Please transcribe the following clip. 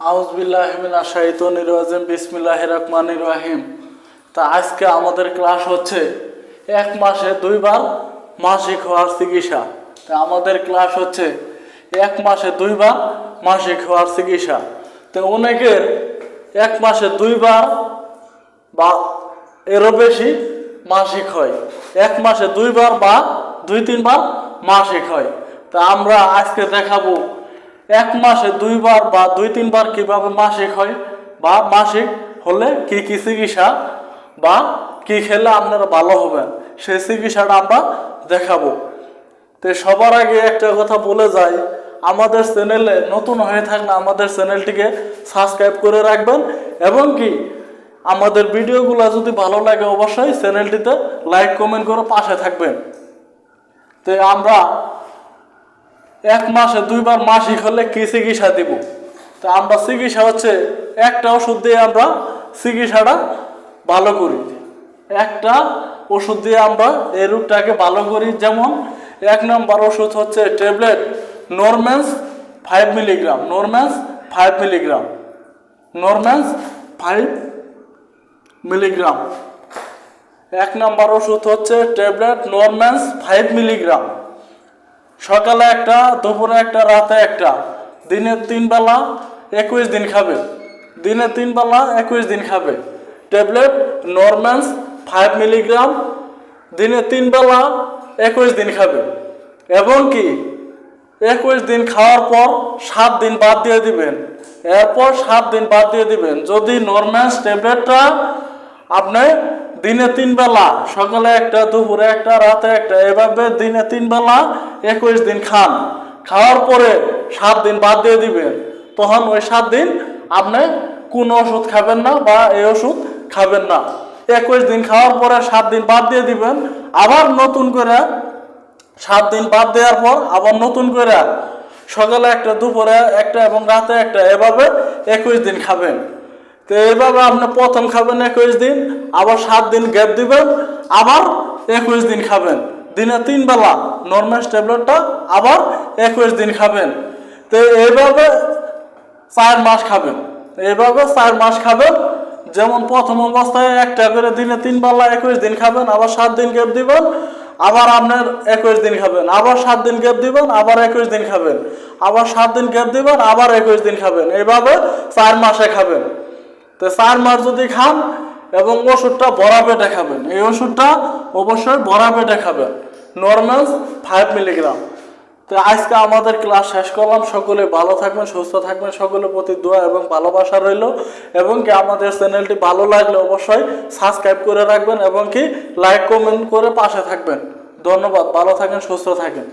আউজবিল্লাহমিনা শাহিতন রাজিম বিসমিল্লাহ রহমান রাহিম। তা আজকে আমাদের ক্লাস হচ্ছে এক মাসে দুইবার মাসিক হওয়ার চিকিৎসা। তা আমাদের ক্লাস হচ্ছে এক মাসে দুইবার মাসিক হওয়ার চিকিৎসা। তো অনেকের এক মাসে দুইবার বা এরও বেশি মাসিক হয়। এক মাসে দুইবার বা দুই তিনবার মাসিক হয়। তা আমরা আজকে দেখাবো এক মাসে দুইবার বা দুই তিনবার কীভাবে মাসিক হয় বা মাসিক হলে কি কি চিকিৎসা বা কি খেলে আপনারা ভালো হবেন সেই চিকিৎসাটা আমরা দেখাবো। তো সবার আগে একটা কথা বলে যাই, আমাদের চ্যানেলে নতুন হয়ে থাকলে আমাদের চ্যানেলটিকে সাবস্ক্রাইব করে রাখবেন এবং কি আমাদের ভিডিওগুলো যদি ভালো লাগে অবশ্যই চ্যানেলটিতে লাইক, কমেন্ট করে পাশে থাকবেন। তো আমরা এক মাসে দুইবার মাসিক হলে কি চিকিৎসা দিব? তো আমরা চিকিৎসা হচ্ছে একটা ওষুধ দিয়ে আমরা চিকিৎসাটা ভালো করি। একটা ওষুধ দিয়ে আমরা এই রোগটাকে ভালো করি, যেমন এক নম্বর ওষুধ হচ্ছে tablet Normans five milligram, Normans five milligram, Normans five milligram. এক নম্বর ওষুধ হচ্ছে ট্যাবলেট নরম্যান্স ফাইভ মিলিগ্রাম। সকালে একটা, দুপুরে একটা, রাতে একটা। দিনে তিন বেলা একুশ দিন খাবে। দিনে তিন বেলা একুশ দিন খাবে। ট্যাবলেট, নরম্যান্স, ফাইভ মিলিগ্রাম, দিনে তিন বেলা একুশ দিন খাবে। এবং কি, একুশ দিন খাওয়ার পর সাত দিন বাদ দিয়ে দিবেন। এরপর সাত দিন বাদ দিয়ে দিবেন। যদি নরম্যান্স ট্যাবলেটটা আপনি দিনে তিন বেলা, সকালে একটা, দুপুরে একটা, রাতে একটা, এভাবে দিনে তিন বেলা একুশ দিন খান। খাওয়ার পরে সাত দিন বাদ দিয়ে দিবেন। তখন ওই সাত দিন আপনি কোন ওষুধ খাবেন না বা এই ওষুধ খাবেন না। একুশ দিন খাওয়ার পরে সাত দিন বাদ দিয়ে দিবেন। আবার নতুন করে সাত দিন বাদ দেওয়ার পর আবার নতুন করে সকালে একটা, দুপুরে একটা এবং রাতে একটা, এভাবে একুশ দিন খাবেন। তো এইভাবে আপনি প্রথম খাবেন একুশ দিন, আবার সাত দিন গ্যাপ দিবেন, আবার একুশ দিন খাবেন। দিনে তিন বেলা নর্মাল ট্যাবলেটটা আবার একুশ দিন খাবেন। তো এইভাবে চার মাস খাবেন। এইভাবে চার মাস খাবেন, যেমন প্রথম অবস্থায় একটা করে দিনে তিন বেলা একুশ দিন খাবেন, আবার সাত দিন গ্যাপ দিবেন, আবার আপনার একুশ দিন খাবেন, আবার সাত দিন গ্যাপ দিবেন, আবার একুশ দিন খাবেন, আবার সাত দিন গ্যাপ দিবেন, আবার একুশ দিন খাবেন। এইভাবে চার মাসে খাবেন। তো চার মাস যদি খান এবং ওষুধটা ভরা পেটে খাবেন, এই ওষুধটা অবশ্যই ভরা পেটে খাবেন। নর্মাল ফাইভ মিলিগ্রাম তো আজকে আমাদের ক্লাস শেষ করলাম। সকলে ভালো থাকবেন, সুস্থ থাকবেন। সকলের প্রতি দোয়া এবং ভালোবাসা রইল। এবং কি আমাদের চ্যানেলটি ভালো লাগলে অবশ্যই সাবস্ক্রাইব করে রাখবেন এবং কি লাইক কমেন্ট করে পাশে থাকবেন। ধন্যবাদ। ভালো থাকেন, সুস্থ থাকেন।